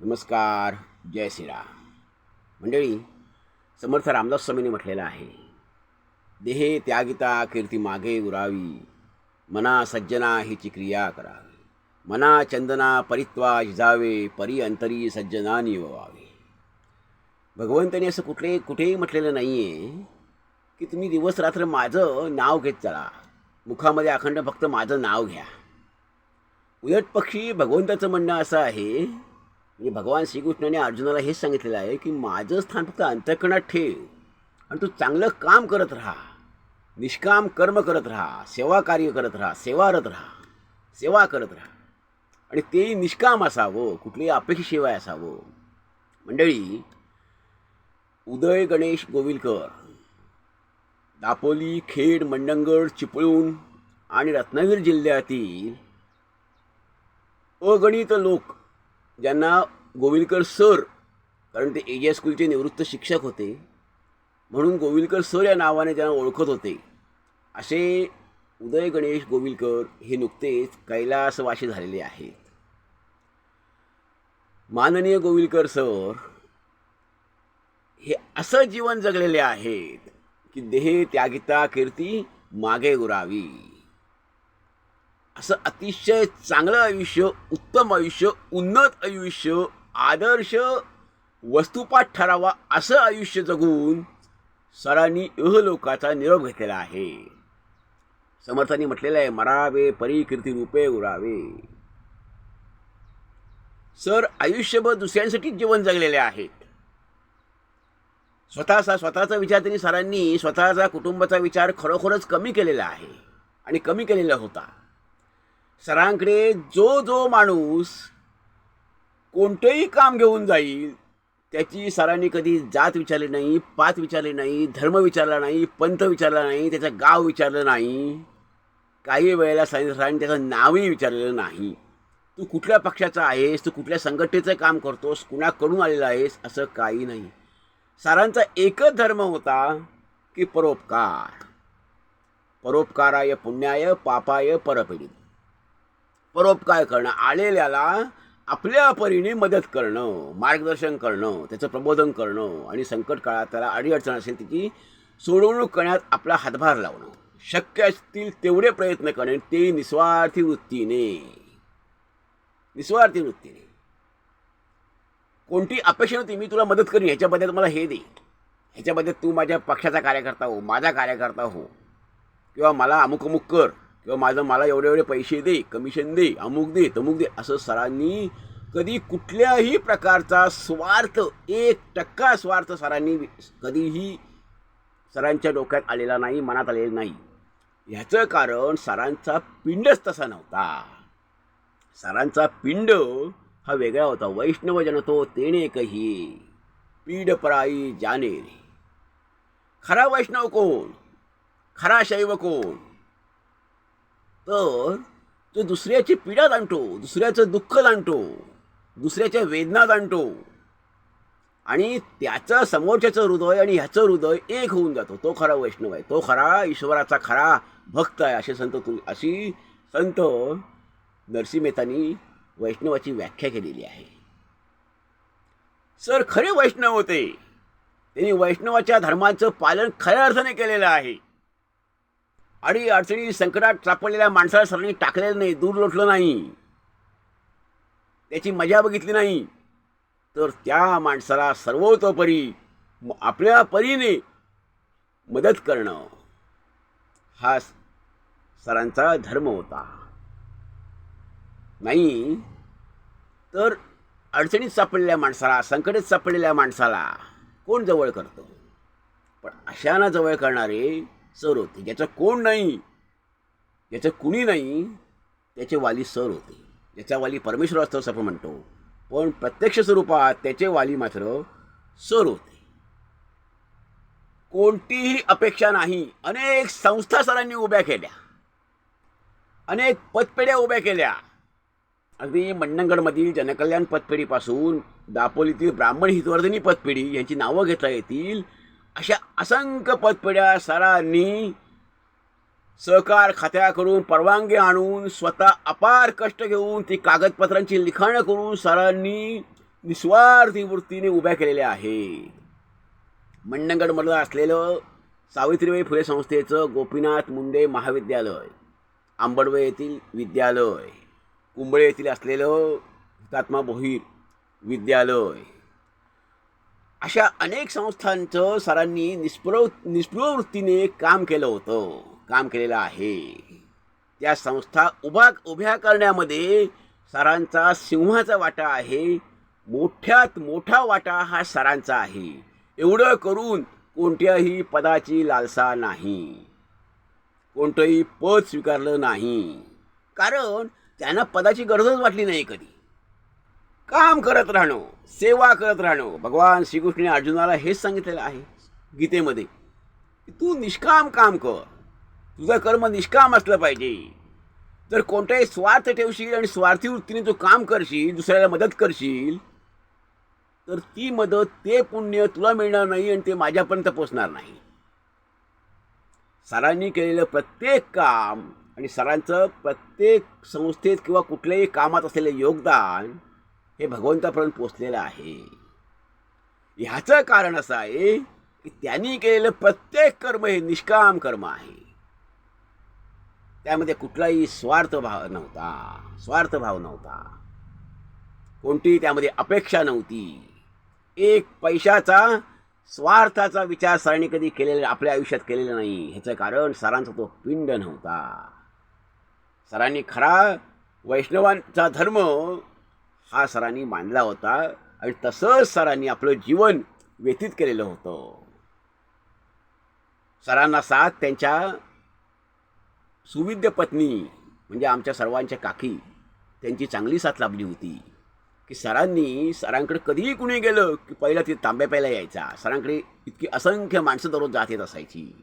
नमस्कार जय श्रीराम. मंडळी समर्थ रामदास स्वामींनी म्हटलेलं आहे देहे त्यागिता कीर्ती मागे उरावी मना सज्जना हिची क्रिया करावी मना चंदना परित्वा जिजावे परी अंतरी सज्जना निववावे. भगवंताने असं कुठले कुठेही म्हटलेलं नाही आहे की तुम्ही दिवस रात्र माझं नाव घेत चला. मुखामध्ये अखंड फक्त माझं नाव घ्या. उलट पक्षी भगवंताचं म्हणणं असं आहे म्हणजे भगवान श्रीकृष्णाने अर्जुनाला हेच सांगितलेलं आहे की माझं स्थान फक्त अंतकणात ठेव आणि तू चांगलं काम करत राहा. निष्काम कर्म करत राहा सेवा कार्य करत राहा सेवारत राहा सेवा करत राहा. आणि तेही निष्काम असावं कुठलीही अपेक्षेशिवाय असावं. मंडळी उदय गणेश गोविलकर दापोली खेड मंडणगड चिपळूण आणि रत्नागिरी जिल्ह्यातील अगणित लोक ज्यांना गोविलकर सर कारण ते एजिया स्कूलचे निवृत्त शिक्षक होते म्हणून गोविलकर सर या नावाने त्यांना ओळखत होते. असे उदय गणेश गोविलकर हे नुकतेच कैलासवाशी झालेले आहेत. माननीय गोविलकर सर हे असं जीवन जगलेले आहेत की देहे त्यागिता कीर्ती मागे उरावी. असं अतिशय चांगलं आयुष्य उत्तम आयुष्य उन्नत आयुष्य आदर्श वस्तुपाठ ठरावा असं आयुष्य जगून सरांनी इहलोकाचा निरोप घेतलेला आहे. समर्थांनी म्हटलेलं आहे मरावे परिकीर्ती रूपे उरावे. सर आयुष्यभर दुसऱ्यांसाठी जीवन जगलेले आहेत. स्वतःचा स्वतःचा विचार त्यांनी सरांनी स्वतःचा कुटुंबाचा विचार खरोखरच कमी केलेला आहे आणि कमी केलेला होता. सरांकडे जो जो माणूस कोणतंही काम घेऊन जाईल त्याची सरांनी कधी जात विचारली नाही पात विचारली नाही धर्म विचारला नाही पंथ विचारला नाही त्याचं गाव विचारलं नाही. काही वेळेला सरांनी सरांनी त्याचं नावही विचारलेलं नाही. तू कुठल्या पक्षाचा आहेस तू कुठल्या संघटनेचं काम करतोस कुणाकडून आलेला आहेस असं काही नाही. सरांचा एकच धर्म होता की परोपकार. परोपकाराय पुण्याय पापाय परपीडित. परोपकार करणं आलेल्याला आपल्या परीने मदत करणं मार्गदर्शन करणं त्याचं प्रबोधन करणं आणि संकट काळात त्याला अडीअडचण असेल त्याची सोडवणूक करण्यात आपला हातभार लावणं. शक्य असतील तेवढे प्रयत्न करणे ते निस्वार्थी वृत्तीने. निस्वार्थी वृत्तीने. कोणती अपेक्षा नव्हती मी तुला मदत करीन ह्याच्याबद्दल मला हे दे. ह्याच्याबद्दल तू माझ्या पक्षाचा कार्यकर्ता हो माझा कार्यकर्ता हो. किंवा मला अमुक अमुक कर. किंवा माझं मला एवढे एवढे पैसे दे कमिशन दे अमुक दे तमुक दे असं सरांनी कधी कुठल्याही प्रकारचा स्वार्थ एक टक्का स्वार्थ सरांनी कधीही सरांच्या डोक्यात आलेला नाही मनात आलेला नाही. ह्याचं कारण सरांचा पिंडच तसा नव्हता. सरांचा पिंड हा वेगळा होता. वैष्णव तो तेने कही पीडपराई जाने खरा वैष्णव कोण? खरा शैव कोण? तर तो दुसऱ्याची पीडा जाणतो दुसऱ्याचं दुःख जाणतो दुसऱ्याच्या वेदना जाणतो. आणि त्याचं समोरच्याचं हृदय आणि ह्याचं हृदय एक होऊन जातो. तो खरा वैष्णव आहे. तो खरा ईश्वराचा खरा भक्त आहे असे संत तु अशी संत नरसिंह मेहतांनी वैष्णवाची व्याख्या केलेली आहे. सर खरे वैष्णव होते. त्यांनी वैष्णवाच्या धर्माचं पालन खऱ्या अर्थाने केलेलं आहे. आणि अडचणी संकटात सापडलेल्या माणसाला सरांनी टाकलेलं नाही दूर लोटलं नाही. त्याची मजा बघितली नाही. तर त्या माणसाला सर्वतोपरी आपल्या परीने मदत करणं हा सरांचा धर्म होता. नाही तर अडचणीत सापडलेल्या माणसाला संकटात सापडलेल्या माणसाला कोण जवळ करतो? पण अशाना जवळ करणारे सर होते. ज्याचं कोण नाही ज्याचं कुणी नाही त्याचे वाली सर होते. ज्याचा वाली परमेश्वर असतो असं आपण म्हणतो. पण प्रत्यक्ष स्वरूपात त्याचे वाली मात्र सर होते. कोणतीही अपेक्षा नाही. अनेक संस्था सरांनी उभ्या केल्या. अनेक पतपेढ्या उभ्या केल्या. अगदी मंडणगडमधील जनकल्याण पतपेढीपासून दापोलीतील ब्राह्मण हितवर्धनी पतपेढी यांची नावं घेता येतील. अशा असंख्य पतपेढ्या सरांनी सहकार खात्याकडून परवानगी आणून स्वतः अपार कष्ट घेऊन ती कागदपत्रांची लिखाणं करून सरांनी निस्वार्थी वृत्तीने उभ्या केलेल्या आहेत मंडणगडमधलं असलेलं सावित्रीबाई फुले संस्थेचं गोपीनाथ मुंडे महाविद्यालय आंबडवे येथील विद्यालय कुंबळे येथील असलेलं हुतात्मा भोईर विद्यालय. अशा अनेक संस्थांचं सरांनी निष्प्रव निष्प्रव वृत्तीने काम केलं होतं. काम केलेलं आहे. त्या संस्था उभा उभ्या करण्यामध्ये सरांचा सिंहाचा वाटा आहे. मोठ्यात मोठा वाटा हा सरांचा आहे. एवढं करून कोणत्याही पदाची लालसा नाही. कोणतंही पद स्वीकारलं नाही. कारण त्यांना पदाची गरजच वाटली नाही कधी. काम करत राहणं सेवा करत राहणं. भगवान श्रीकृष्ण अर्जुनाला हेच सांगितलेलं आहे गीतेमध्ये की तू निष्काम काम कर. तुझं कर्म निष्काम असलं पाहिजे. जर कोणताही स्वार्थ ठेवशील आणि स्वार्थी वृत्तीने तू काम करशील दुसऱ्याला मदत करशील तर ती मदत ते पुण्य तुला मिळणार नाही आणि ते माझ्यापर्यंत पोचणार नाही. सरांनी केलेलं प्रत्येक काम आणि सरांचं प्रत्येक संस्थेत किंवा कुठल्याही कामात असलेलं योगदान हे भगवंतापर्यंत पोचलेलं आहे. ह्याचं कारण असं आहे की त्यांनी केलेलं प्रत्येक कर्म हे निष्काम कर्म आहे. त्यामध्ये कुठलाही स्वार्थ भाव नव्हता. स्वार्थ भाव नव्हता. कोणतीही त्यामध्ये अपेक्षा नव्हती. एक पैशाचा स्वार्थाचा विचार सरांनी कधी केलेला आपल्या आयुष्यात केलेला नाही. ह्याचं कारण सरांचा तो पिंड नव्हता. सरांनी खरा वैष्णवांचा धर्म हा सरांनी मानला होता आणि तसंच सरांनी आपलं जीवन व्यतीत केलेलं होतं. सरांना साथ त्यांच्या सुविद्य पत्नी म्हणजे आमच्या सर्वांच्या काकी त्यांची चांगली साथ लाभली होती. की सरांनी सरांकडे कधीही कुणी गेलं की पहिला ते तांब्या प्यायला यायचा. सरांकडे इतकी असंख्य माणसं दररोज जात येत असायची.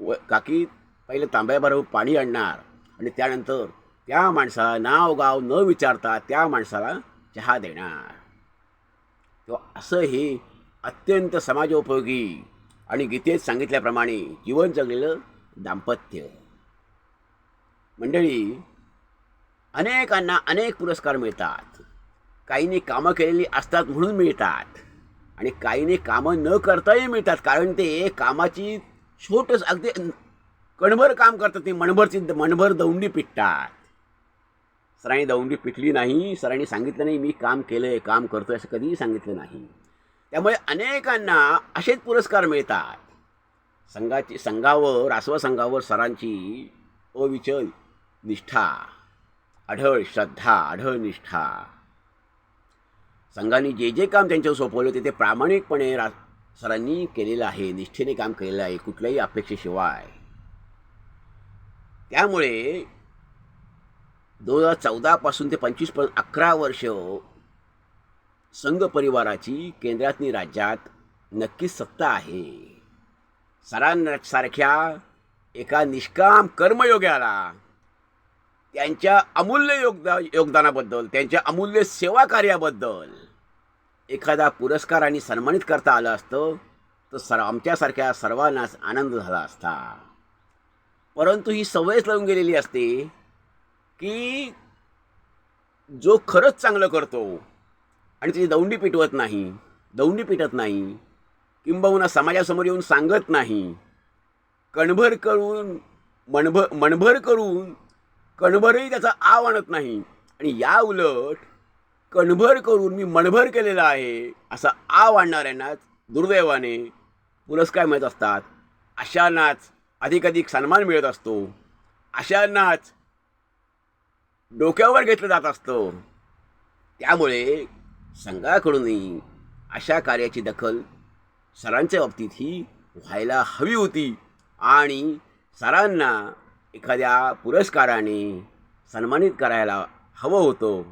व काकी पहिले तांब्याबरोबर पाणी आणणार आणि त्यानंतर त्या माणसाला नाव गाव न विचारता त्या माणसाला चहा देणार. तो असं हे अत्यंत समाजोपयोगी आणि गीतेत सांगितल्याप्रमाणे जीवन जगलेलं दाम्पत्य. मंडळी अनेकांना अनेक पुरस्कार मिळतात. काहींनी कामं केलेली असतात म्हणून मिळतात आणि काहींनी कामं न करताही मिळतात कारण ते कामाची छोटंच अगदी कणभर काम करतात ते मणभरची मणभर दौंडी पिटतात. सरांनी दौंडी पिटली नाही सरांनी सांगितलं नाही मी काम केलं आहे काम करतो आहे असं कधीही सांगितलं नाही. त्यामुळे अनेकांना असेच पुरस्कार मिळतात. संघाची संघावर आसवा संघावर सरांची अविचल निष्ठा आढळ श्रद्धा आढळ निष्ठा. संघाने जे जे काम त्यांच्यावर सोपवलं ते ते प्रामाणिकपणे रा सरांनी केलेलं आहे निष्ठेने काम केलेलं आहे कुठल्याही अपेक्षेशिवाय. त्यामुळे दोन हजार चौदापासून ते पंचवीसपर्यंत अकरा वर्ष संघ परिवाराची केंद्रातनी राज्यात नक्कीच सत्ता आहे. सरांसारख्या एका निष्काम कर्मयोग्याला त्यांच्या अमूल्य योगदा योगदानाबद्दल त्यांच्या अमूल्य सेवा कार्याबद्दल एखादा आणि सन्मानित करता आलं असतं तर सर आमच्यासारख्या सर्वांनाच आनंद झाला असता. परंतु ही सवयच लावून गेलेली असते की जो खरंच चांगलं करतो आणि त्याची दौंडी पिटवत नाही दौंडी पिटत नाही किंबहुना समाजासमोर येऊन सांगत नाही कणभर करून मणभर मणभर करून कणभरही त्याचा आव आणत नाही. आणि या उलट कणभर करून मी मणभर केलेला आहे असा आव आणणाऱ्यांनाच दुर्दैवाने पुरस्कार मिळत असतात. अशांनाच अधिकाधिक सन्मान मिळत असतो. अशांनाच डोक्यावर घेतलं जात असतं. त्यामुळे संघाकडूनही अशा कार्याची दखल सरांच्या बाबतीत ही व्हायला हवी होती आणि सरांना एखाद्या पुरस्काराने सन्मानित करायला हवं होतं.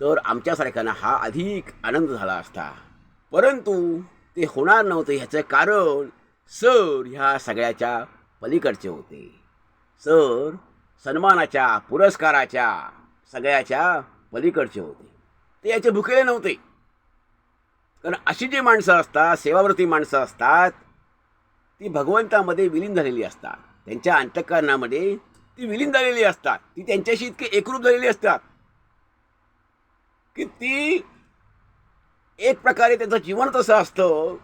तर आमच्यासारख्यांना हा अधिक आनंद झाला असता. परंतु ते होणार नव्हतं ह्याचं कारण सर ह्या सगळ्याच्या पलीकडचे होते. सर सन्मानाच्या पुरस्काराच्या सगळ्याच्या पलीकडचे होते. ते याचे भुकेले नव्हते. कारण अशी जी माणसं असतात सेवाव्रती माणसं असतात ती भगवंतामध्ये विलीन झालेली असतात. त्यांच्या अंतःकरणामध्ये ती विलीन झालेली असतात. ती त्यांच्याशी इतके एकरूप झालेली असतात. की ती एक प्रकारे त्यांचं जीवन तसं असतं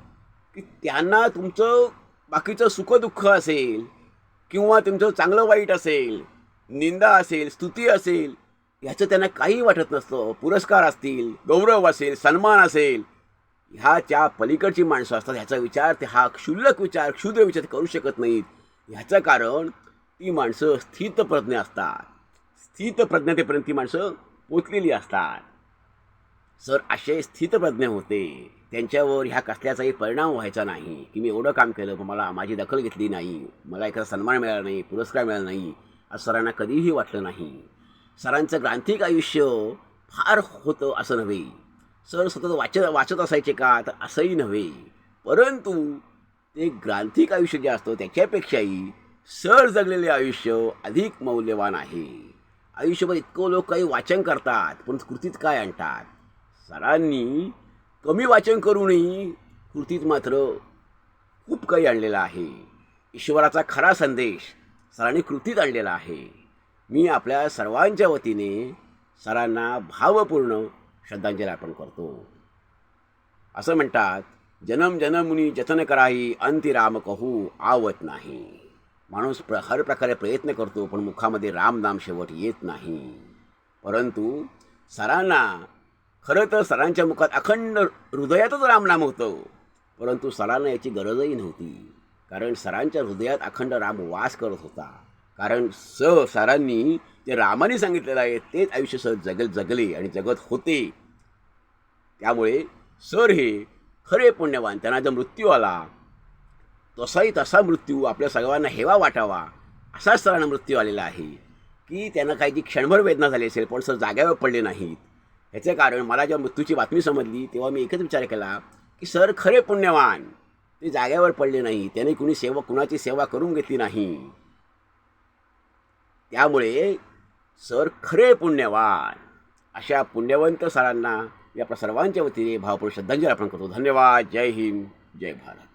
की त्यांना तुमचं बाकीचं सुखदुःख असेल किंवा तुमचं चांगलं वाईट असेल निंदा असेल स्तुती असेल ह्याचं त्यांना काही वाटत नसतं. पुरस्कार असतील गौरव असेल सन्मान असेल. ह्याच्या पलीकडची माणसं असतात ह्याचा विचार ते हा क्षुल्लक विचार क्षुद्र विचार करू शकत नाहीत. ह्याचं कारण ती माणसं स्थितप्रज्ञ असतात. स्थितप्रज्ञतेपर्यंत ती माणसं पोचलेली असतात. सर असे स्थितप्रज्ञ होते त्यांच्यावर ह्या कसल्याचाही परिणाम व्हायचा नाही. की मी एवढं काम केलं पण मला माझी दखल घेतली नाही. मला एखादा सन्मान मिळाला नाही पुरस्कार मिळाला नाही. असं सरांना कधीही वाटलं नाही. सरांचं ग्रांथिक आयुष्य फार होतं असं नव्हे. सर सतत वाचत वाचत असायचे का? तर असंही नव्हे. परंतु ते ग्रांथिक आयुष्य जे असतं त्याच्यापेक्षाही सर जगलेले आयुष्य अधिक मौल्यवान आहे. आयुष्यभर इतकं लोक काही वाचन करतात पण कृतीत काय आणतात? सरांनी कमी वाचन करूनही कृतीत मात्र खूप काही आणलेलं आहे. ईश्वराचा खरा संदेश सरांनी कृतीत आणलेला आहे. मी आपल्या सर्वांच्या वतीने सरांना भावपूर्ण श्रद्धांजली अर्पण करतो. असं म्हणतात जनम जनमुनी जतन कराही अंती राम कहू आवत नाही. माणूस प्र हर प्रकारे प्रयत्न करतो पण मुखामध्ये रामनाम शेवट येत नाही. परंतु सरांना खरं तर सरांच्या मुखात अखंड हृदयातच रामनाम होतं. परंतु सरांना याची गरजही नव्हती. कारण सरांच्या हृदयात अखंड राम वास करत होता. कारण स सरांनी ते रामाने सांगितलेलं आहे तेच आयुष्य सर जगल जगले आणि जगत होते. त्यामुळे सर हे खरे पुण्यवान त्यांना जर मृत्यू आला तसाही तसा मृत्यू आपल्या सगळ्यांना हेवा वाटावा असाच सरांना मृत्यू आलेला आहे. की त्यांना काही जी क्षणभर वेदना झाली असेल पण सर जाग्यावर पडले नाहीत. ह्याचं कारण मला जेव्हा मृत्यूची बातमी समजली तेव्हा मी एकच विचार केला की सर खरे पुण्यवान ते जाग्यावर पडले नाही. त्याने कुणी सेवा कुणाची सेवा करून घेतली नाही. त्यामुळे सर खरे पुण्यवान. अशा पुण्यवंत सरांना मी आपल्या सर्वांच्या वतीने भावपूर्ण श्रद्धांजली अर्पण करतो. धन्यवाद. जय हिंद. जय भारत.